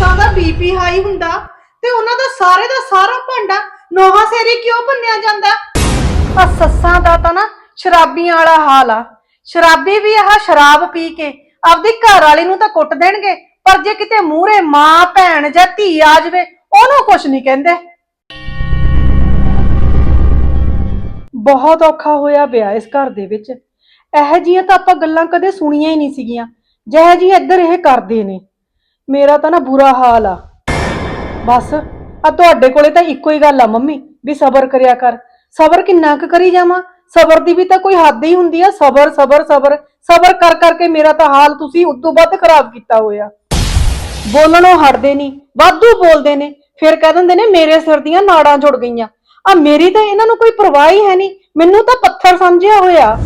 ਸੱਸਾਂ ਦਾ BP high ਹੁੰਦਾ ਤੇ ਉਹਨਾਂ ਦਾ ਸਾਰੇ ਦਾ ਸਾਰਾ ਭਾਂਡਾ ਨੋਹਾ ਸੇਰੀ ਕਿਉਂ ਭੰਨਿਆ ਜਾਂਦਾ? ਆ ਸੱਸਾਂ ਦਾ ਤਾਂ ਨਾ ਸ਼ਰਾਬੀਆਂ ਵਾਲਾ ਹਾਲ ਆ। ਸ਼ਰਾਬੀ ਵੀ ਆਹ ਸ਼ਰਾਬ ਪੀ ਕੇ ਆਪਦੀ ਘਰ ਵਾਲੀ ਨੂੰ ਤਾਂ ਕੁੱਟ ਦੇਣਗੇ, ਪਰ ਜੇ ਕਿਤੇ ਮੂਹਰੇ ਮਾਂ, ਭੈਣ ਜਾਂ ਧੀ ਆ ਜਾਵੇ, ਉਹਨੂੰ ਕੁਝ ਨਹੀਂ ਕਹਿੰਦੇ। ਬਹੁਤ ਔਖਾ ਹੋਇਆ ਪਿਆ ਇਸ ਘਰ ਦੇ ਵਿੱਚ। ਇਹੋ ਜਿਹੀਆਂ ਤਾਂ ਆਪਾਂ ਗੱਲਾਂ ਕਦੇ ਸੁਣੀਆਂ ਹੀ ਨਹੀਂ ਸੀਗੀਆਂ। ਜਿਹੋ ਜਿਹੀਆਂ ਇੱਧਰ ਇਹ ਕਰਦੇ ਨੇ। ਮੇਰਾ ਤਾਂ ਨਾ ਬੁਰਾ ਹਾਲ ਆ। ਬਸ, ਆ ਤੁਹਾਡੇ ਕੋਲੇ ਤਾਂ ਇੱਕੋ ਹੀ ਗੱਲ ਆ ਮੰਮੀ, ਵੀ ਸਬਰ ਕਰਿਆ ਕਰ। ਸਬਰ ਕਿੰਨਾ ਕੁ ਕਰੀ ਜਾਵਾਂ? ਸਬਰ ਦੀ ਵੀ ਤਾਂ ਕੋਈ ਹੱਦ ਹੀ ਹੁੰਦੀ ਆ। ਸਬਰ ਸਬਰ ਸਬਰ ਸਬਰ ਕਰ ਕਰਕੇ ਮੇਰਾ ਤਾਂ ਹਾਲ ਤੁਸੀਂ ਉਦੋਂ ਵੱਧ ਖਰਾਬ ਕੀਤਾ ਹੋਇਆ। ਬੋਲਣੋਂ ਹਟਦੇ ਨਹੀਂ ਵਾਧੂ ਬੋਲਦੇ ਨੇ। ਫਿਰ ਕਹਿ ਦਿੰਦੇ ਨੇ ਮੇਰੇ ਸਿਰ ਦੀਆਂ ਨਾੜਾਂ ਜੁੜ ਗਈਆਂ। ਆ ਮੇਰੀ ਤਾਂ ਇਹਨਾਂ ਨੂੰ ਕੋਈ ਪਰਵਾਹ ਹੀ ਹੈ ਨਹੀਂ ਮੈਨੂੰ ਤਾਂ ਪੱਥਰ ਸਮਝਿਆ ਹੋਇਆ।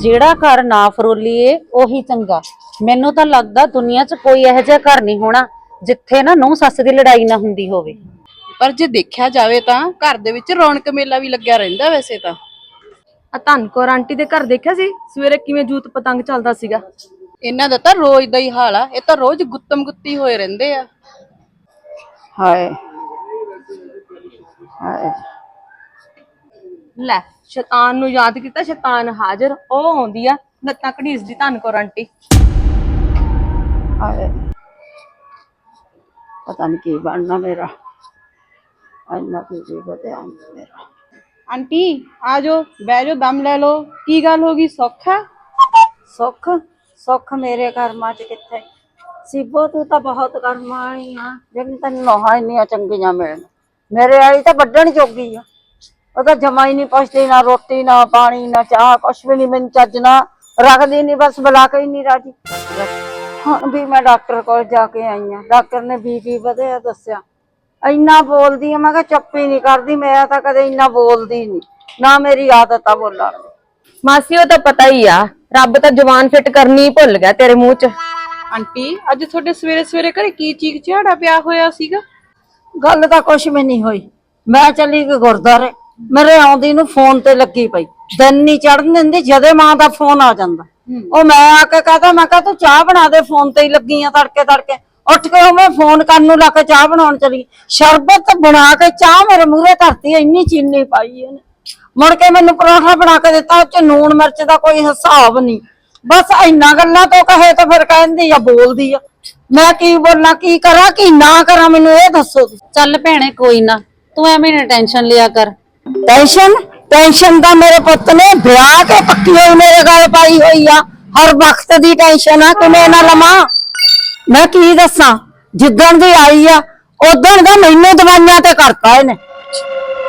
ਜਿਹੜਾ ਘਰ ਨਾ ਫਰੋਲੀਏ ਉਹੀ ਚੰਗਾ। ਮੈਨੂੰ ਤਾਂ ਲੱਗਦਾ ਦੁਨੀਆ 'ਚ ਕੋਈ ਇਹੋ ਜਿਹਾ ਘਰ ਨਹੀਂ ਹੋਣਾ ਜਿੱਥੇ ਨਾ ਨੂੰਹ ਸੱਸ ਦੀ ਲੜਾਈ ਨਾ ਹੁੰਦੀ ਹੋਵੇ। ਪਰ ਜੇ ਦੇਖਿਆ ਜਾਵੇ ਤਾਂ ਘਰ ਦੇ ਵਿੱਚ ਰੌਣਕ ਮੇਲਾ ਵੀ ਲੱਗਿਆ ਰਹਿੰਦਾ ਵੈਸੇ ਤਾਂ। ਆ ਧਨਕੌਰ ਆਂਟੀ ਦੇ ਘਰ ਦੇਖਿਆ ਸੀ? ਸਵੇਰੇ ਕਿਵੇਂ ਜੂਤ ਪਤੰਗ ਚੱਲਦਾ ਸੀਗਾ? ਇਹਨਾਂ ਦਾ ਤਾਂ ਰੋਜ਼ ਦਾ ਹੀ ਹਾਲ ਆ ਇਹ ਤਾਂ ਰੋਜ਼ ਗੁੱਤਮ ਗੁੱਤੀ ਹੋਏ ਰਹਿੰਦੇ ਆ। ਹਾਏ। ਹਾਏ। ਲੈ ਸ਼ੈਤਾਨ ਨੂੰ ਯਾਦ ਕੀਤਾ ਸ਼ੈਤਾਨ ਹਾਜ਼ਰ ਉਹ ਆਉਂਦੀ ਆ ਲੱਤਾਂ ਘੜੀਸਦੀ ਧਨਕੌਰ ਆਂਟੀ। ਹਾਏ ਪਤਾ ਨਹੀਂ ਕੀ ਬਣਨਾ ਮੇਰਾ। ਇੰਨਾ ਕੀ ਜੀ ਬਤਿਆ ਮੇਰਾ। ਆਂਟੀ ਆ ਜਾਓ ਬਹਿ ਜਾਓ ਦਮ ਲੈ ਲਓ। ਕੀ ਗੱਲ ਹੋ ਗਈ ਸੁੱਖ ਆ? ਸੁੱਖ ਸੁੱਖ ਮੇਰੇ ਕਰਮਾਂ 'ਚ ਕਿੱਥੇ? ਸਿਬੋ ਤੂੰ ਤਾਂ ਬਹੁਤ ਕਰਮਾਂ ਵਾਲੀ ਆ। ਜਿਵੇਂ ਤੈਨੂੰ ਨੋਹਾਂ ਇੰਨੀਆਂ ਚੰਗੀਆਂ ਮਿਲਣ। ਮੇਰੇ ਵਾਲੀ ਤਾਂ ਵੱਢਣ ਜੋਗੀ ਆ। ਉਹ ਤਾਂ ਜਮਾ ਹੀ ਨਹੀਂ ਪੁੱਛਦੀ ਨਾ ਰੋਟੀ ਨਾ ਪਾਣੀ ਨਾ ਚਾਹ ਕੁਛ ਵੀ ਨਹੀਂ ਮੈਨੂੰ ਚੱਜ ਨਾ ਰੱਖਦੀ ਨਹੀਂ ਬਸ ਬੁਲਾ ਕੇ ਹੀ ਨਹੀਂ ਰਾਜੀ। ਹੁਣ ਵੀ ਮੈਂ ਡਾਕਟਰ ਕੋਲ ਜਾ ਕੇ ਆਈ ਆ। ਡਾਕਟਰ ਨੇ ਬੀਪੀ ਵਧਿਆ ਦੱਸਿਆ। ਇੰਨਾ ਬੋਲਦੀ ਆ ਮੈਂ ਕਿਹਾ ਚੁੱਪ ਹੀ ਨਹੀਂ ਕਰਦੀ ਮੈਂ ਤਾਂ ਕਦੇ ਇੰਨਾ ਬੋਲਦੀ ਨਹੀਂ ਨਾ ਮੇਰੀ ਆਦਤ ਆ ਬੋਲਣ ਦੀ। ਮਾਸੀ ਉਹ ਤਾਂ ਪਤਾ ਹੀ ਆ। ਰੱਬ ਤਾਂ ਜਵਾਨ ਫਿੱਟ ਕਰਨੀ ਹੀ ਭੁੱਲ ਗਿਆ ਤੇਰੇ ਮੂੰਹ 'ਚ। ਆਂਟੀ ਅੱਜ ਤੁਹਾਡੇ ਸਵੇਰੇ ਸਵੇਰੇ ਘਰੇ ਕੀ ਚੀਕ ਝਾੜਾ ਪਿਆ ਹੋਇਆ ਸੀਗਾ? ਗੱਲ ਤਾਂ ਕੁਛ ਵੀ ਨਹੀਂ ਹੋਈ। ਮੈਂ ਚੱਲੀ ਗਈ ਗੁਰਦਾਰੇ ਮੇਰੇ ਆਉਂਦੀ ਨੂੰ ਫੋਨ ਤੇ ਲੱਗੀ ਪਈ। ਦਿਨ ਨਹੀਂ ਚੜਨ ਦਿੰਦੀ ਜਦੇ ਮਾਂ ਦਾ ਫੋਨ ਆ ਜਾਂਦਾ। ਉਹ ਮੈਂ ਆ ਕੇ ਕਹਤਾ ਮੈਂ ਕਿਹਾ ਤੂੰ ਚਾਹ ਬਣਾ ਦੇ ਫੋਨ ਤੇ ਹੀ ਲੱਗੀ ਆ ਤੜਕੇ ਤੜਕੇ। ਉੱਠ ਕੇ ਉਹ ਮੈਂ ਫੋਨ ਕਰਨ ਨੂੰ ਲਾ ਕੇ ਚਾਹ ਬਣਾਉਣ ਚਲੀ। ਸ਼ਰਬਤ ਬਣਾ ਕੇ ਚਾਹ ਮੇਰੇ ਮੂਹਰੇ ਧਰਤੀ ਇੰਨੀ ਚੀਨੀ ਪਾਈ ਇਹਨੇ। ਮੁੜ ਕੇ ਮੈਨੂੰ ਪਰੌਂਠਾ ਬਣਾ ਕੇ ਦਿੱਤਾ ਉਹ ਚ ਨੂਣ ਮਿਰਚ ਦਾ ਕੋਈ ਹਿਸਾਬ ਨਹੀਂ। ਬਸ ਇੰਨਾ ਗੱਲਾਂ ਤੋਂ ਕਹੇ ਤਾਂ ਫਿਰ ਕਹਿੰਦੀ ਆ ਬੋਲਦੀ ਆ। ਮੈਂ ਕੀ ਬੋਲਾਂ ਕੀ ਕਰਾਂ ਕੀ ਨਾ ਕਰਾਂ ਮੈਨੂੰ ਇਹ ਦੱਸੋ। ਚੱਲ ਭੈਣੇ ਕੋਈ ਨਾ। ਤੂੰ ਐਵੇਂ ਨਾ ਟੈਨਸ਼ਨ ਲਿਆ ਕਰ। ਟੈਨਸ਼ਨ ਟੈਨਸ਼ਨ ਦਾ ਮੇਰੇ ਪੁੱਤ ਨੇ ਵਿਆਹ ਕੇ ਪੱਕੀ ਹੋਈ ਮੇਰੇ ਗੱਲ ਪਾਈ ਹੋਈ ਆ। ਹਰ ਵਕਤ ਦੀ ਟੈਨਸ਼ਨ ਆ ਕਿਵੇਂ ਨਾ ਲਵਾਂ? ਮੈਂ ਕੀ ਦੱਸਾਂ? ਜਿੱਦਣ ਦੀ ਆਈ ਆ ਉਦੋਂ ਦਾ ਮੈਨੂੰ ਦਵਾਈਆਂ ਤੇ ਕਰਤਾ ਇਹਨੇ।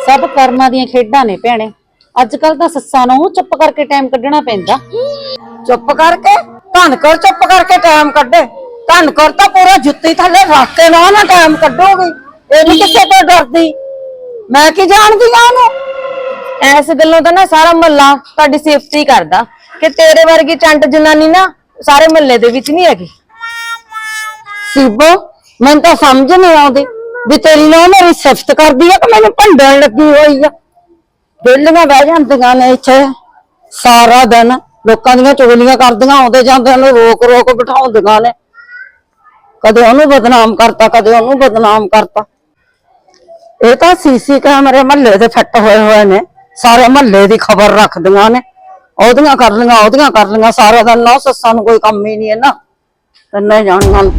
ਸਭ ਕਰਮਾਂ ਦੀਆਂ ਖੇਡਾਂ ਨੇ ਭੈਣੇ। ਅੱਜ ਕੱਲ ਤਾਂ ਸੱਸਾਂ ਨੂੰ ਚੁੱਪ ਕਰਕੇ ਟਾਈਮ ਕੱਢਣਾ ਪੈਂਦਾ। ਚੁੱਪ ਕਰਕੇ? ਧਨ ਕਰ ਚੁੱਪ ਕਰਕੇ ਟਾਈਮ ਕੱਢੇ। ਧਨ ਕਰ ਤਾਂ ਪੂਰਾ ਜੁੱਤੀ ਥੱਲੇ ਰੱਖ ਕੇ ਨਾ ਨਾ ਟਾਈਮ ਕੱਢੋਗੀ। ਇਹ ਨਹੀਂ ਕਿਸੇ ਤੋਂ ਡਰਦੀ। ਮੈਂ ਕੀ ਜਾਣਦੀ ਆ ਉਹਨੂੰ? ਐਸ ਗੱਲੋਂ ਤਾਂ ਨਾ ਸਾਰਾ ਮਹੱਲਾ ਤੁਹਾਡੀ ਸੇਫਟੀ ਕਰਦਾ ਕਿ ਤੇਰੇ ਵਰਗੀ ਚੰਟ ਜਨਾਨੀ ਨਾ ਸਾਰੇ ਮਹੱਲੇ ਦੇ ਵਿੱਚ ਨਹੀਂ ਹੈਗੀ। ਸੀਬੋ ਮੈਨੂੰ ਤਾਂ ਸਮਝ ਨਹੀਂ ਆਉਂਦੀ ਵੀ ਤੇਰੀ ਨੂੰ ਮੇਰੀ ਸਿਫਤ ਕਰਦੀ ਆ ਕਿ ਮੈਨੂੰ ਭੰਡਣ ਲੱਗੀ ਹੋਈ ਆ। ਵਿਹਲੀਆਂ ਬਹਿ ਜਾਂਦੀਆਂ ਨੇ ਇੱਥੇ। ਸਾਰਾ ਦਿਨ ਲੋਕਾਂ ਦੀਆਂ ਚੁਗਲੀਆਂ ਕਰਦੀਆਂ ਆਉਂਦੇ ਜਾਂਦੇ ਨੂੰ ਰੋਕ ਰੋਕ ਬਿਠਾਉਂਦੀਆਂ ਨੇ। ਕਦੇ ਉਹਨੂੰ ਬਦਨਾਮ ਕਰਤਾ ਕਦੇ ਉਹਨੂੰ ਬਦਨਾਮ ਕਰਤਾ। ਇਹ ਤਾਂ ਸੀਸੀ ਕੈਮਰੇ ਮਹੱਲੇ ਦੇ ਫਿੱਟ ਹੋਏ ਹੋਏ ਨੇ। ਸਾਰੇ ਮਹੱਲੇ ਦੀ ਖਬਰ ਰੱਖਦੀਆਂ ਨੇ। ਉਹਦੀਆਂ ਕਰ ਲਈਆਂ ਉਹਦੀਆਂ ਕਰ ਲਈਆਂ। ਸਾਰਾ ਦਿਨ ਨਾ ਸੱਸਾਂ ਨੂੰ ਕੋਈ ਕੰਮ ਹੀ ਨਹੀਂ ਇਹਨਾਂ ਤੰਨੇ ਜਾਣੀਆਂ ਨੂੰ।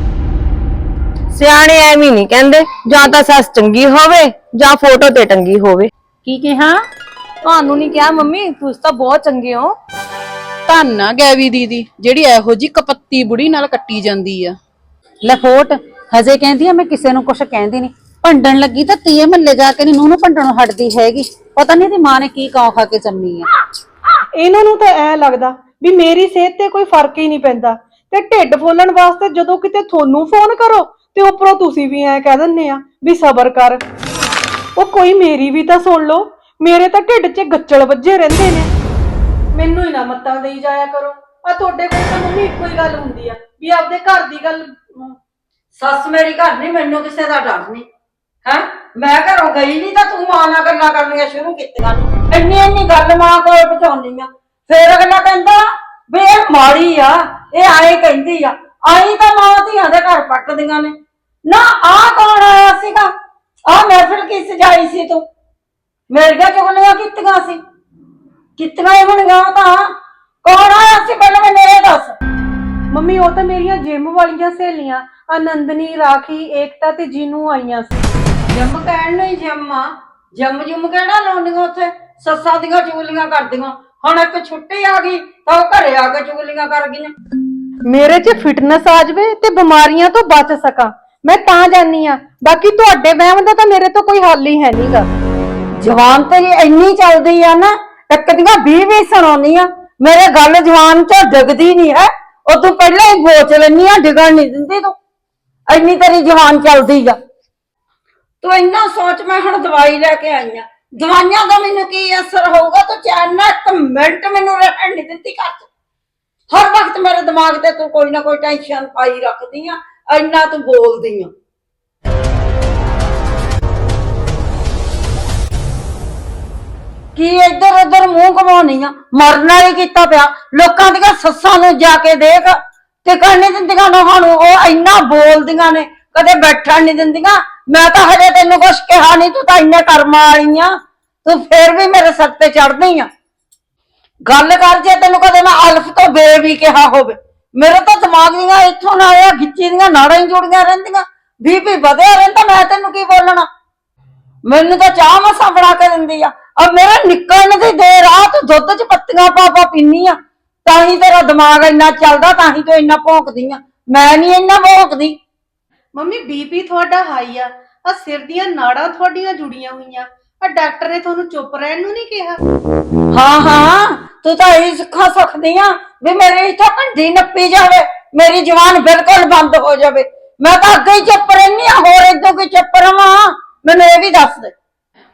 ਸਿਆਣੇ ਐਵੇਂ ਨਹੀਂ ਕਹਿੰਦੇ। ਜਾਂ ਤਾਂ ਸੱਸ ਚੰਗੀ ਹੋਵੇ ਜਾਂ ਫੋਟੋ ਤੇ ਟੰਗੀ ਹੋਵੇ। ਕੀ ਕਿਹਾ? ਤੁਹਾਨੂੰ ਨਹੀਂ ਕਿਹਾ ਮੰਮੀ? ਤੁਸੀਂ ਤਾਂ ਬਹੁਤ ਚੰਗੇ ਹੋ। ਧੰਨ ਆ ਗੈਵੀ ਦੀਦੀ ਜਿਹੜੀ ਇਹੋ ਜੀ ਕਪੱਤੀ ਬੁੜੀ ਨਾਲ ਕੱਟੀ ਜਾਂਦੀ ਆ। ਲਫੋਟ ਹਜੇ ਕਹਿੰਦੀ ਆ ਮੈਂ ਕਿਸੇ ਨੂੰ ਕੁਛ ਕਹਿੰਦੀ ਨਹੀਂ। ਭੰਡਣ ਲੱਗੀ ਤਾਂ ਤੀਏ ਮਹੱਲੇ ਜਾ ਕੇ ਨੀ ਨੂੰਹ ਨੂੰ ਭੰਡਣੋਂ ਹਟਦੀ ਹੈਗੀ। ਪਤਾ ਨਹੀਂ ਇਹਦੀ ਮਾਂ ਨੇ ਕੀ ਕੌ ਖਾ ਕੇ ਜੰਮੀ ਆ। ਇਹਨਾਂ ਨੂੰ ਤਾਂ ਐ ਲੱਗਦਾ ਵੀ ਮੇਰੀ ਸਿਹਤ ਤੇ ਕੋਈ ਫ਼ਰਕ ਹੀ ਨਹੀਂ ਪੈਂਦਾ। ਤੇ ਢਿੱਡ ਫੋਲਣ ਵਾਸਤੇ ਜਦੋਂ ਕਿਤੇ ਤੁਹਾਨੂੰ ਫੋਨ ਕਰੋ ਤੇ ਉੱਪਰੋਂ ਤੁਸੀਂ ਵੀ ਐ ਕਹਿ ਦਿੰਨੇ ਆ ਵੀ ਸਬਰ ਕਰ। ਉਹ ਕੋਈ ਮੇਰੀ ਵੀ ਤਾਂ ਸੁਣ ਲਓ ਮੇਰੇ ਤਾਂ ਢਿੱਡ 'ਚ ਗੱਚਲ ਵੱਜੇ ਰਹਿੰਦੇ ਨੇ। ਮੈਨੂੰ ਹੀ ਨਾ ਮੱਤਾਂ ਦੇਈ ਜਾਇਆ ਕਰੋ। ਆ ਤੁਹਾਡੇ ਕੋਲ ਤਾਂ ਮੰਮੀ ਇੱਕੋ ਹੀ ਗੱਲ ਹੁੰਦੀ ਆ ਵੀ ਆਪਦੇ ਘਰ ਦੀ ਗੱਲ ਸੱਸ ਮੇਰੀ ਘਰ ਨਹੀਂ ਮੈਨੂੰ ਕਿਸੇ ਦਾ ਡਰ ਨਹੀਂ ਹੈ? ਮੈਂ ਘਰੋਂ ਗਈ ਨਹੀਂ ਤਾਂ ਤੂੰ ਮਾਂ ਨਾਲ ਗੱਲਾਂ ਕਰਨੀਆਂ ਸ਼ੁਰੂ ਕੀਤੀਆਂ ਨੇ। ਇੰਨੀ ਇੰਨੀ ਗੱਲ ਮਾਂ ਕੋਲ ਪਹੁੰਚਾਉਣੀ ਆ। ਫੇਰ ਅਗਲਾ ਕਹਿੰਦਾ ਵੀ ਇਹ ਮਾੜੀ ਆ, ਇਹ ਆਏ ਕਹਿੰਦੀ ਆ। ਆਈ ਤਾਂ ਮਾਂ ਧੀਆਂ ਦੇ ਘਰ ਪੱਟਦੀਆਂ ਨੇ। ਨਾ ਆ ਕੌਣ ਆਇਆ ਸੀਗਾ? ਆ ਮਹਿਫਿਲ ਕੀ ਸਜਾਈ ਸੀ ਤੂੰ? ਮੇਰੀਆਂ ਚੁਗਲੀਆਂ ਕੀਤੀਆਂ ਸੀ। ਕੀਤੀਆਂ ਹੀ ਹੋਣਗੀਆਂ ਉਹ ਤਾਂ। ਕੌਣ ਆਇਆ ਸੀ ਪਹਿਲਾਂ ਮੈਨੂੰ ਇਹ ਦੱਸ। ਮੰਮੀ, ਉਹ ਤਾਂ ਮੇਰੀਆਂ ਜਿਮ ਵਾਲੀਆਂ ਸਹੇਲੀਆਂ, ਆਨੰਦਨੀ, ਰਾਖੀ, ਏਕਤਾ ਤੇ ਜੀਨੂ ਆਈਆਂ ਸੀ। ਜੰਮ ਕਹਿਣ ਨੂੰ ਹੀ ਜੰਮ ਆ। ਜੰਮ ਜੁੰਮ ਕਿਹੜਾ ਲਾਉਂਦੀਆਂ ਉੱਥੇ? ਸੱਸਾਂ ਦੀਆਂ ਚੁਗਲੀਆਂ ਕਰਦੀਆਂ। ਹੁਣ ਇੱਕ ਛੁੱਟੀ ਆ ਗਈ ਤਾਂ ਉਹ ਘਰੇ ਆ ਕੇ ਚੁਗਲੀਆਂ ਕਰ ਗਈਆਂ। ਮੇਰੇ 'ਚ ਫਿਟਨੈਸ ਆ ਜਾਵੇ ਤੇ ਬਿਮਾਰੀਆਂ ਤੋਂ ਬਚ ਸਕਾਂ। ਮੈਂ ਤਾਂ ਜਾਨੀ ਆ। ਬਾਕੀ ਤੁਹਾਡੇ ਵਹਿਮ ਦਾ ਤਾਂ ਮੇਰੇ ਤੋਂ ਕੋਈ ਹੱਲ ਹੀ ਹੈ ਨਹੀਂਗਾ ਜਵਾਨ ਤੇਰੀ ਇੰਨੀ ਚੱਲਦੀ ਆ ਨਾ ਇੱਕ ਦੀਆਂ 20 20 ਸੁਣਾਉਂਦੀਆਂ ਮੇਰੇ ਗੱਲ ਜਵਾਨ ਚ ਡਿੱਗਦੀ ਨਹੀਂ ਹੈ। ਉਹ ਤੂੰ ਪਹਿਲਾਂ ਹੀ ਗੋਚ ਲੈਨੀ ਆ ਡਿਗਣ ਨਹੀਂ ਦਿੰਦੀ ਤੂੰ। ਇੰਨੀ ਤੇਰੀ ਜਵਾਨ ਚੱਲਦੀ ਆ। ਤੂੰ ਇੰਨਾ ਸੋਚ, ਮੈਂ ਹੁਣ ਦਵਾਈ ਲੈ ਕੇ ਆਈ ਆ। ਦਵਾਈਆਂ ਦਾ ਮੈਨੂੰ ਕੀ ਅਸਰ ਹੋਊਗਾ? ਤੂੰ ਚੈਨ ਨਾਲ ਇੱਕ ਮਿੰਟ ਮੈਨੂੰ ਰਹਿਣ ਨਹੀਂ ਦਿੰਦੀ ਘਰ ਚ। ਹਰ ਵਕਤ ਮੇਰੇ ਦਿਮਾਗ ਤੇ ਤੂੰ ਕੋਈ ਨਾ ਕੋਈ ਟੈਨਸ਼ਨ ਪਾਈ ਰੱਖਦੀ ਆ, ਇੰਨਾ ਤੂੰ ਬੋਲਦੀ ਆ। ਕੀ ਇੱਧਰ ਉੱਧਰ ਮੂੰਹ ਘਮਾਉਣੀ ਆ? ਮਰਨਾ ਹੀ ਕੀਤਾ ਪਿਆ। ਲੋਕਾਂ ਦੀਆਂ ਸੱਸਾਂ ਨੂੰ ਜਾ ਕੇ ਦੇਖ। ਤੇ ਕਰਨੇ ਦਿੰਦੀਆਂ ਨਾ ਸਾਨੂੰ, ਉਹ ਇੰਨਾ ਬੋਲਦੀਆਂ ਨੇ, ਕਦੇ ਬੈਠਣ ਨਹੀਂ ਦਿੰਦੀਆਂ। ਮੈਂ ਤਾਂ ਹਜੇ ਤੈਨੂੰ ਕੁਛ ਕਿਹਾ ਨਹੀਂ, ਤੂੰ ਤਾਂ ਇੰਨੇ ਕਰਮਾਂ ਵਾਲੀ ਆ ਤੂੰ ਫੇਰ ਵੀ ਮੇਰੇ ਸਿਰ ਤੇ ਚੜਦੀ ਆ। ਗੱਲ ਕਰ ਜੇ ਤੈਨੂੰ ਕਦੇ ਮੈਂ ਅਲਫ ਤੋਂ ਬੇ ਵੀ ਕਿਹਾ ਹੋਵੇ। ਮੇਰੇ ਤਾਂ ਦਿਮਾਗ ਦੀਆਂ ਇੱਥੋਂ ਨਾ ਆਇਆ ਗਿੱਚੀ ਦੀਆਂ ਨਾੜਾਂ ਹੀ ਜੁੜੀਆਂ ਰਹਿੰਦੀਆਂ। ਬੀਪੀ ਵਧਿਆ ਰਹਿੰਦਾ, ਮੈਂ ਤੈਨੂੰ ਕੀ ਬੋਲਣਾ? ਮੈਨੂੰ ਤਾਂ ਚਾਹ ਮਸਾਂ ਬਣਾ ਕੇ ਦਿੰਦੀ ਆ। ਔਰ ਮੇਰਾ ਨਿਕਲਣ ਦੀ ਦੇਰ ਆ ਤੂੰ ਦੁੱਧ 'ਚ ਪੱਤੀਆਂ ਪਾ ਪਾ ਪੀਨੀ ਆ। ਤਾਂ ਹੀ ਤੇਰਾ ਦਿਮਾਗ ਇੰਨਾ ਚੱਲਦਾ, ਤਾਂ ਹੀ ਤੂੰ ਇੰਨਾ ਭੌਂਕਦੀ ਆ। ਮੈਂ ਨਹੀਂ ਇੰਨਾ ਭੌਂਕਦੀ। ਮੰਮੀ ਬੀਪੀ ਤੁਹਾਡਾ ਹਾਈ ਆ। ਆ ਸਿਰ ਦੀਆਂ ਨਾੜਾਂ ਤੁਹਾਡੀਆਂ ਜੁੜੀਆਂ ਹੋਈਆਂ। ਆ ਡਾਕਟਰ ਨੇ ਤੁਹਾਨੂੰ ਚੁੱਪ ਰਹਿਣ ਨੂੰ ਨਹੀਂ ਕਿਹਾ। ਹਾਂ ਹਾਂ ਤੂੰ ਤਾਂ ਇਹੀ ਸਿੱਖਾ ਸਕਦੀ ਆ ਵੀ ਮੇਰੇ ਇੱਥੋਂ ਘੰਟੀ ਨੱਪੀ ਜਾਵੇ ਮੇਰੀ ਜਵਾਨ ਬਿਲਕੁਲ ਬੰਦ ਹੋ ਜਾਵੇ। ਮੈਂ ਤਾਂ ਅੱਗੇ ਹੀ ਚੁੱਪ ਰਹਿਨੀ ਆ ਹੋਰ ਇਦੋਂ ਕੀ ਚੁੱਪ ਰਵਾਂ? ਮੈਨੂੰ ਇਹ ਵੀ ਦੱਸ ਦੇ।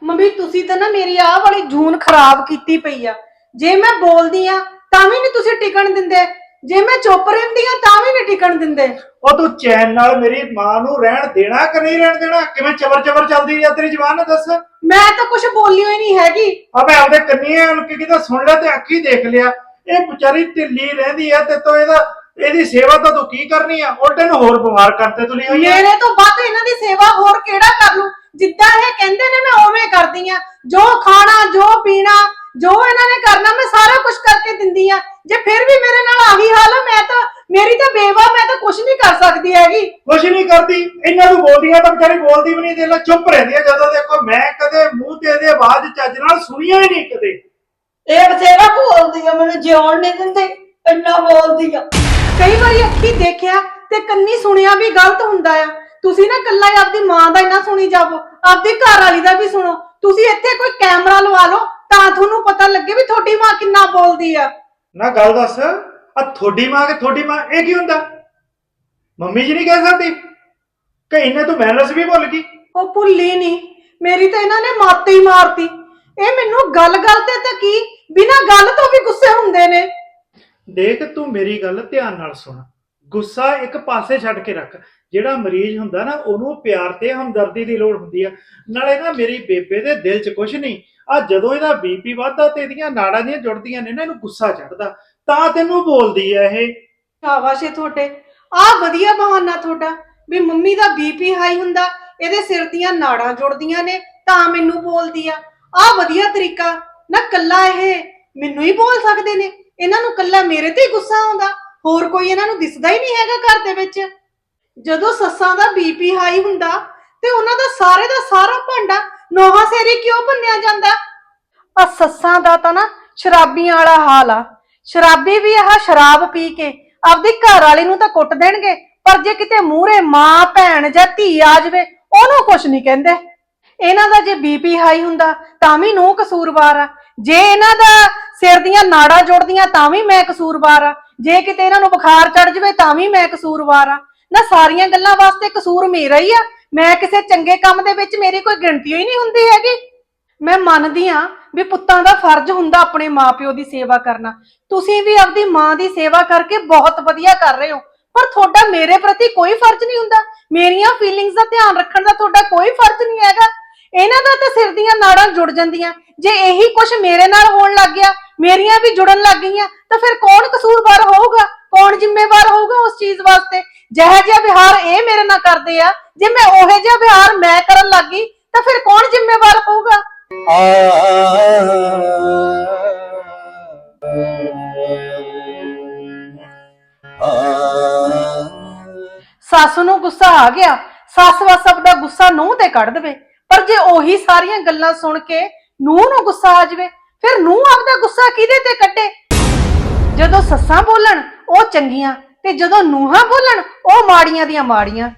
ਮੰਮੀ ਤੁਸੀਂ ਤਾਂ ਨਾ ਮੇਰੀ ਆਹ ਵਾਲੀ ਜੂਨ ਖਰਾਬ ਕੀਤੀ ਪਈ ਆ। ਜੇ ਮੈਂ ਬੋਲਦੀ ਆ ਤਾਂ ਵੀ ਨਹੀਂ ਤੁਸੀਂ ਟਿਕਣ ਦਿੰਦੇ। ਜੇ ਮੈਂ ਚੁੱਪ ਰਹਿੰਦੀ ਆ ਤਾਂ ਵੀ ਨਹੀਂ ਟਿਕਣ ਦਿੰਦੇ। ਉਹ ਤੂੰ ਚੈਨ ਨਾਲ ਮੇਰੀ ਮਾਂ ਨੂੰ ਰਹਿਣ ਦੇਣਾ ਕਿ ਨਹੀਂ ਰਹਿਣ ਦੇਣਾ? ਕਿਵੇਂ ਚਵਰ ਚਵਰ ਚੱਲਦੀ ਆ ਤੇਰੀ ਜ਼ਬਾਨ ਦੱਸ? ਆ ਮੈਂ ਤਾਂ ਕੁਝ ਬੋਲੀ ਹੋਈ ਨਹੀਂ ਹੈਗੀ। ਮੈਂ ਆਪਦੇ ਕੰਨੀਆਂ ਉਨ ਕੇ ਕਿਤੇ? ਸੁਣ ਲਿਆ ਤੇ ਅੱਖੀ ਦੇਖ ਲਿਆ। ਇਹ ਵਿਚਾਰੀ ਢਿੱਲੀ ਰਹਿੰਦੀ ਆ ਤੇ ਤੋ ਇਹਦਾ ਇਹਦੀ ਸੇਵਾ ਤਾਂ ਤੂੰ ਕੀ ਕਰਨੀ ਆ? ਉਲਟੇ ਨੂੰ ਹੋਰ ਬਿਮਾਰ ਕਰਤੇ ਤੁਲੀ ਹੋਈ ਆ। ਮੇਰੇ ਤੋਂ ਵੱਧ ਇਹਨਾਂ ਦੀ ਸੇਵਾ ਹੋਰ ਕਿਹੜਾ ਕਰ ਲੂ ਜਿੱਦਾਂ ਇਹ ਕਹਿੰਦੇ ਨੇ ਮੈਂ ਉਵੇਂ ਕਰਦੀ ਆ ਜੋ ਖਾਣਾ ਜੋ ਪੀਣਾ ਜੋ ਇਹਨਾਂ ਨੇ ਕਰਨਾ ਮੈਂ ਸਾਰਾ ਕੁਝ ਕਰਕੇ ਦਿੰਦੀ ਆ ਜੇ ਫਿਰ ਵੀ ਮੇਰੇ ਨਾਲ ਆਹੀ ਹਾਲ ਆ ਮੈਂ ਤਾਂ ਮੇਰੀ ਤਾਂ ਬੇਵਾ ਮੈਂ ਤਾਂ ਕੁਝ ਨਹੀਂ ਕਰ ਸਕਦੀ ਹੈਗੀ ਕੁਛ ਨਹੀਂ ਕਰਦੀ? ਇਹਨਾਂ ਨੂੰ ਬੋਲਦੀਆਂ ਤਾਂ ਵਿਚਾਰੀ ਬੋਲਦੀ ਵੀ ਨਹੀਂ ਦੇ ਲੈ ਚੁੱਪ ਰਹਿੰਦੀ ਆ ਜਦੋਂ ਦੇਖੋ ਮੈਂ ਕਦੇ ਮੂੰਹ ਤੇ ਇਹਦੇ ਆਵਾਜ਼ ਚੱਜ ਨਾਲ ਸੁਣੀਆਂ ਹੀ ਨਹੀਂ ਕਦੇ। ਇਹ ਬਥੇਰਾ ਬੋਲਦੀ ਆ ਮੈਨੂੰ ਜਿਉਣ ਨਹੀਂ ਦਿੰਦੀ ਇੰਨਾ ਬੋਲਦੀ ਆ। ਕਈ ਵਾਰੀ ਅੱਖੀ ਦੇਖਿਆ ਤੇ ਕੰਨੀ ਸੁਣਿਆ ਵੀ ਗਲਤ ਹੁੰਦਾ ਆ। ਤੁਸੀਂ ਨਾ ਕੱਲਾ ਹੀ ਆਪਦੀ ਮਾਂ ਦਾ ਹੀ ਨਾ ਸੁਣੀ ਜਾਵੋ ਆਪਦੀ ਘਰ ਵਾਲੀ ਦਾ ਵੀ ਸੁਣੋ। ਤੁਸੀਂ ਇੱਥੇ ਕੋਈ ਕੈਮਰਾ ਲਵਾ ਲਓ ਤਾਂ ਤੁਹਾਨੂੰ ਪਤਾ ਲੱਗੇ ਵੀ ਤੁਹਾਡੀ ਮਾਂ ਕਿੰਨਾ ਬੋਲਦੀ ਆ। ਨਾ ਗੱਲ ਦੱਸ ਆ ਤੁਹਾਡੀ ਮਾਂ ਕਿ ਤੁਹਾਡੀ ਮਾਂ ਇਹ ਕੀ ਹੁੰਦਾ? ਮੰਮੀ ਜੀ ਨਹੀਂ ਕਹਿ ਸਕਦੀ? ਕਿ ਇਹਨੇ ਤੂੰ ਮੈਨਰਸ ਵੀ ਭੁੱਲ ਗਈ? ਉਹ ਭੁੱਲੀ ਨਹੀਂ ਮੇਰੀ ਤਾਂ ਇਹਨਾਂ ਨੇ ਮੱਤ ਹੀ ਮਾਰਤੀ। ਇਹ ਮੈਨੂੰ ਗੱਲ-ਗੱਲ ਤੇ ਤਾਂ ਕੀ? ਬਿਨਾਂ ਗੱਲ ਤੋਂ ਵੀ ਗੁੱਸੇ ਹੁੰਦੇ ਨੇ। ਦੇਖ ਤੂੰ ਮੇਰੀ ਗੱਲ ਧਿਆਨ ਨਾਲ ਸੁਣ। ਗੁੱਸਾ ਇੱਕ ਪਾਸੇ ਛੱਡ ਕੇ ਰੱਖ। ਜਿਹੜਾ ਮਰੀਜ਼ ਹੁੰਦਾ ਨਾ ਉਹਨੂੰ ਪਿਆਰ ਤੇ ਹਮਦਰਦੀ ਦੀ ਲੋੜ ਹੁੰਦੀ ਆ। ਨਾਲੇ ਨਾ ਮੇਰੀ ਬੇਬੇ ਦੇ ਦਿਲ 'ਚ ਕੁਝ ਨਹੀਂ। ਆ ਜਦੋਂ ਇਹਦਾ ਬੀਪੀ ਵੱਧਦਾ ਤੇ ਇਹਦੀਆਂ ਨਾੜਾਂ ਦੀਆਂ ਜੁੜਦੀਆਂ ਨੇ ਨਾ ਇਹਨੂੰ ਗੁੱਸਾ ਚੜਦਾ ਤਾਂ ਤੈਨੂੰ ਬੋਲਦੀ ਆ ਇਹ। ਸ਼ਾਬਾਸ਼ ਏ ਤੁਹਾਡੇ। ਆਹ ਵਧੀਆ ਬਹਾਨਾ ਤੁਹਾਡਾ। ਵੀ ਮੰਮੀ ਦਾ ਬੀਪੀ ਹਾਈ ਹੁੰਦਾ, ਇਹਦੇ ਸਿਰ ਦੀਆਂ ਨਾੜਾਂ ਜੁੜਦੀਆਂ ਨੇ, ਤਾਂ ਮੈਨੂੰ ਬੋਲਦੀ ਆ। ਆਹ ਵਧੀਆ ਤਰੀਕਾ, ਨਾ ਕੱਲਾ ਇਹ, ਮੈਨੂੰ ਹੀ ਬੋਲ ਸਕਦੇ ਨੇ। ਇਹਨਾਂ ਨੂੰ ਕੱਲਾ ਮੇਰੇ ਤੇ ਹੀ ਗੁੱਸਾ ਆਉਂਦਾ। ਹੋਰ ਕੋਈ ਇਹਨਾਂ ਨੂੰ ਦਿਸਦਾ ਹੀ ਨਹੀਂ ਹੈਗਾ ਘਰ ਦੇ ਵਿੱਚ। ਜਦੋਂ ਸੱਸਾਂ ਦਾ ਬੀਪੀ ਹਾਈ ਹੁੰਦਾ, ਤੇ ਉਹਨਾਂ ਦਾ ਸਾਰੇ ਦਾ ਸਾਰਾ ਭਾਂਡਾ ਨੋਹਾ ਸੇਰੀ ਕਿਉਂ ਭੰਨਿਆ ਜਾਂਦਾ? ਆ ਸੱਸਾਂ ਦਾ ਤਾਂ ਨਾ ਸ਼ਰਾਬੀਆਂ ਵਾਲਾ ਹਾਲ ਆ। ਸ਼ਰਾਬੀ ਵੀ ਆਹ ਸ਼ਰਾਬ ਪੀ ਕੇ ਆਪਦੇ ਘਰ ਵਾਲੇ ਨੂੰ ਤਾਂ ਕੁੱਟ ਦੇਣਗੇ। ਪਰ ਜੇ ਕਿਤੇ ਮੂਹਰੇ ਮਾਂ, ਭੈਣ ਜਾਂ ਧੀ ਆ ਜਾਵੇ, ਉਹਨੂੰ ਕੁਝ ਨਹੀਂ ਕਹਿੰਦੇ। ਇਹਨਾਂ ਦਾ ਜੇ ਬੀਪੀ ਹਾਈ ਹੁੰਦਾ, ਤਾਂ ਵੀ ਨੂੰ ਕਸੂਰਵਾਰ ਆ। ਜੇ ਇਹਨਾਂ ਦਾ ਸਿਰ ਦੀਆਂ ਨਾੜਾਂ ਜੁੜਦੀਆਂ, ਤਾਂ ਵੀ ਮੈਂ ਕਸੂਰਵਾਰ ਆ। ਜੇ ਕਿਤੇ ਇਹਨਾਂ ਨੂੰ ਬੁਖਾਰ ਚੜ ਜਾਵੇ, ਤਾਂ ਵੀ ਮੈਂ ਕਸੂਰਵਾਰ ਆ। ਨਾ ਸਾਰੀਆਂ ਗੱਲਾਂ ਵਾਸਤੇ ਕਸੂਰ ਮੇਰਾ ਹੀ ਆ। ਮੈਂ ਕਿਸੇ ਚੰਗੇ ਕੰਮ ਦੇ ਵਿੱਚ ਮੇਰੀ ਕੋਈ ਗਿਣਤੀ ਹੀ ਨਹੀਂ ਹੁੰਦੀ ਹੈਗੀ। ਮੈਂ ਮੰਨਦੀ ਆ ਵੀ ਪੁੱਤਾਂ ਦਾ ਫਰਜ਼ ਹੁੰਦਾ ਆਪਣੇ ਮਾਪਿਓ ਦੀ ਸੇਵਾ ਕਰਨਾ। ਤੁਸੀਂ ਵੀ ਆਪਦੀ ਮਾਂ ਦੀ ਸੇਵਾ ਕਰਕੇ ਬਹੁਤ ਵਧੀਆ ਕਰ ਰਹੇ ਹੋ। ਪਰ ਤੁਹਾਡਾ ਮੇਰੇ ਪ੍ਰਤੀ ਕੋਈ ਫਰਜ਼ ਨਹੀਂ ਹੁੰਦਾ। ਮੇਰੀਆਂ ਫੀਲਿੰਗਸ ਦਾ ਧਿਆਨ ਰੱਖਣ ਦਾ ਤੁਹਾਡਾ ਕੋਈ ਫਰਜ਼ ਨਹੀਂ ਹੈਗਾ। ਇਹਨਾਂ ਦਾ ਤਾਂ ਸਿਰ ਦੀਆਂ ਨਾੜਾਂ ਜੁੜ ਜਾਂਦੀਆਂ। ਜੇ ਇਹੀ ਕੁਝ ਮੇਰੇ ਨਾਲ ਹੋਣ ਲੱਗ ਗਿਆ, ਮੇਰੀਆਂ ਵੀ ਜੁੜਨ ਲੱਗ ਗਈਆਂ, ਤਾਂ ਫਿਰ ਕੌਣ ਕਸੂਰਵਾਰ ਹੋਊਗਾ? ਕੌਣ ਜ਼ਿੰਮੇਵਾਰ ਹੋਊਗਾ ਉਸ ਚੀਜ਼ ਵਾਸਤੇ? ਜਿਹੋ ਜਿਹਾ ਵਿਹਾਰ ਇਹ ਮੇਰੇ ਨਾਲ ਕਰਦੇ ਆ, ਜੇ ਮੈਂ ਉਹੇ ਜਿਹਾ ਵਿਹਾਰ ਮੈਂ ਕਰਨ ਲੱਗੀ ਤਾਂ ਫਿਰ ਕੌਣ ਜ਼ਿੰਮੇਵਾਰ ਹੋਊਗਾ? ਸੱਸ ਨੂੰ ਗੁੱਸਾ ਆ ਗਿਆ। ਸੱਸ ਵਸ ਆਪਦਾ ਗੁੱਸਾ ਨੂੰਹ ਤੇ ਕੱਢ ਦੇਵੇ। ਪਰ ਜੇ ਉਹੀ ਸਾਰੀਆਂ ਗੱਲਾਂ ਸੁਣ ਕੇ ਨੂੰਹ ਨੂੰ ਗੁੱਸਾ ਆ ਜਾਵੇ, ਫਿਰ ਨੂੰਹ ਆਪਦਾ ਗੁੱਸਾ ਕਿਹਦੇ ਤੇ ਕੱਢੇ? ਜਦੋਂ ਸੱਸਾਂ ਬੋਲਣ, ਉਹ ਚੰਗੀਆਂ ਤੇ ਜਦੋਂ ਨੂੰਹਾਂ ਬੋਲਣ, ਉਹ ਮਾੜੀਆਂ ਦੀਆਂ ਮਾੜੀਆਂ।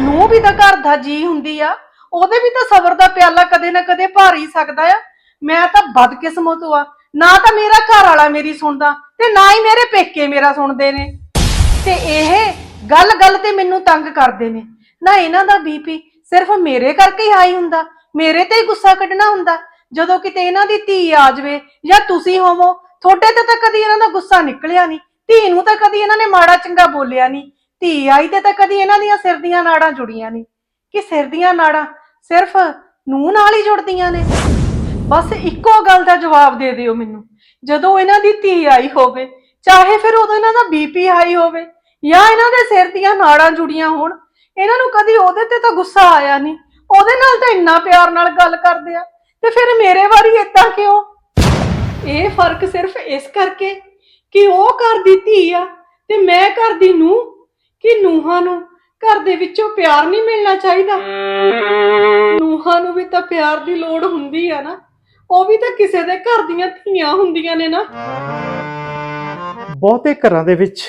ਨੂੰਹ ਵੀ ਤਾਂ ਘਰ ਦਾ ਜੀ ਹੁੰਦੀ ਆ। ਉਹਦੇ ਵੀ ਤਾਂ ਸਬਰ ਦਾ ਪਿਆਲਾ ਕਦੇ ਨਾ ਕਦੇ ਭਾਰ ਹੀ ਸਕਦਾ ਆ। ਮੈਂ ਤਾਂ ਬਦਕਿਸਮਤ ਆ। ਨਾ ਤਾਂ ਮੇਰਾ ਘਰ ਵਾਲਾ ਮੇਰੀ ਸੁਣਦਾ ਤੇ ਨਾ ਹੀ ਮੇਰੇ ਪੇਕੇ ਮੇਰਾ ਸੁਣਦੇ ਨੇ। ਤੇ ਇਹ ਗੱਲ ਗੱਲ ਤੇ ਮੈਨੂੰ ਤੰਗ ਕਰਦੇ ਨੇ। ਨਾ ਇਹਨਾਂ ਦਾ ਬੀਪੀ ਸਿਰਫ ਮੇਰੇ ਕਰਕੇ ਹੀ ਹਾਈ ਹੁੰਦਾ, ਮੇਰੇ ਤੇ ਹੀ ਗੁੱਸਾ ਕੱਢਣਾ ਹੁੰਦਾ। ਜਦੋਂ ਕਿਤੇ ਇਹਨਾਂ ਦੀ ਧੀ ਆ ਜਾਵੇ ਜਾਂ ਤੁਸੀਂ ਹੋਵੋ, ਤੁਹਾਡੇ ਤੇ ਤਾਂ ਕਦੀ ਇਹਨਾਂ ਦਾ ਗੁੱਸਾ ਨਿਕਲਿਆ ਨਹੀਂ, ਧੀ ਨੂੰ ਤਾਂ ਕਦੀ ਇਹਨਾਂ ਨੇ ਮਾੜਾ ਚੰਗਾ ਬੋਲਿਆ ਨਹੀਂ, ਧੀ ਆਈ ਤੇ ਤਾਂ ਕਦੀ ਇਹਨਾਂ ਦੀਆਂ ਸਿਰ ਦੀਆਂ ਨਾੜਾਂ ਜੁੜੀਆਂ ਨਹੀਂ। ਕਿ ਸਿਰ ਦੀਆਂ ਨਾੜਾਂ ਸਿਰਫ ਨੂੰਹ ਨਾਲ ਹੀ ਜੁੜਦੀਆਂ ਨੇ। ਬਸ ਇੱਕੋ ਗੱਲ ਦਾ ਜਵਾਬ ਦੇ ਦਿਓ ਮੈਨੂੰ। ਜਦੋਂ ਇਹਨਾਂ ਦੀ ਧੀ ਆਈ ਹੋਵੇ, ਚਾਹੇ ਫਿਰ ਉਦੋਂ ਇਹਨਾਂ ਦਾ ਬੀਪੀ ਹਾਈ ਹੋਵੇ ਜਾਂ ਇਹਨਾਂ ਦੇ ਸਿਰ ਦੀਆਂ ਨਾੜਾਂ ਜੁੜੀਆਂ ਹੋਣ, ਇਹਨਾਂ ਨੂੰ ਕਦੀ ਉਹਦੇ ਤੇ ਤਾਂ ਗੁੱਸਾ ਆਇਆ ਨਹੀਂ, ਉਹਦੇ ਨਾਲ ਤਾਂ ਇੰਨਾ ਪਿਆਰ ਨਾਲ ਗੱਲ ਕਰਦੇ ਆ, ਤੇ ਫਿਰ ਮੇਰੇ ਵਾਰੀ ਇਦਾਂ ਕਿਉਂ? ਇਹ ਫ਼ਰਕ ਸਿਰਫ ਇਸ ਕਰਕੇ ਕਿ ਉਹ ਘਰ ਦੀ ਧੀ ਆ, ਤੇ ਮੈਂ ਘਰ ਦੀ ਨੂੰਹ, ਕਿ ਨੂੰਹਾਂ ਨੂੰ ਘਰ ਦੇ ਵਿੱਚੋਂ ਪਿਆਰ ਨਹੀਂ ਮਿਲਣਾ ਚਾਹੀਦਾ। ਨੂਹਾਂ ਨੂੰ ਵੀ ਤਾਂ ਪਿਆਰ ਦੀ ਲੋੜ ਹੁੰਦੀ ਆ ਨਾ, ਉਹ ਵੀ ਤਾਂ ਕਿਸੇ ਦੇ ਘਰ ਦੀਆਂ ਧੀਆਂ ਹੁੰਦੀਆਂ ਨੇ ਨਾ। ਬਹੁਤੇ ਘਰਾਂ ਦੇ ਵਿੱਚ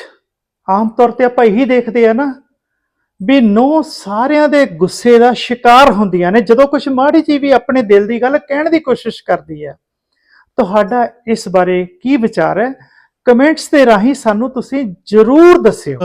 ਆਮ ਤੌਰ ਤੇ ਆਪਾਂ ਇਹੀ ਦੇਖਦੇ ਆ ਨਾ ਵੀ ਨੋ ਸਾਰਿਆਂ ਦੇ ਗੁੱਸੇ ਦਾ ਸ਼ਿਕਾਰ ਹੁੰਦੀਆਂ ਨੇ, ਜਦੋਂ ਕੁਝ ਮਾੜੀ ਜੀ ਵੀ ਆਪਣੇ ਦਿਲ ਦੀ ਗੱਲ ਕਹਿਣ ਦੀ ਕੋਸ਼ਿਸ਼ ਕਰਦੀ ਹੈ ਤੁਹਾਡਾ ਇਸ ਬਾਰੇ ਕੀ ਵਿਚਾਰ ਹੈ? ਕਮੈਂਟਸ ਦੇ ਰਾਹੀਂ ਸਾਨੂੰ ਤੁਸੀਂ ਜਰੂਰ ਦੱਸਿਓ।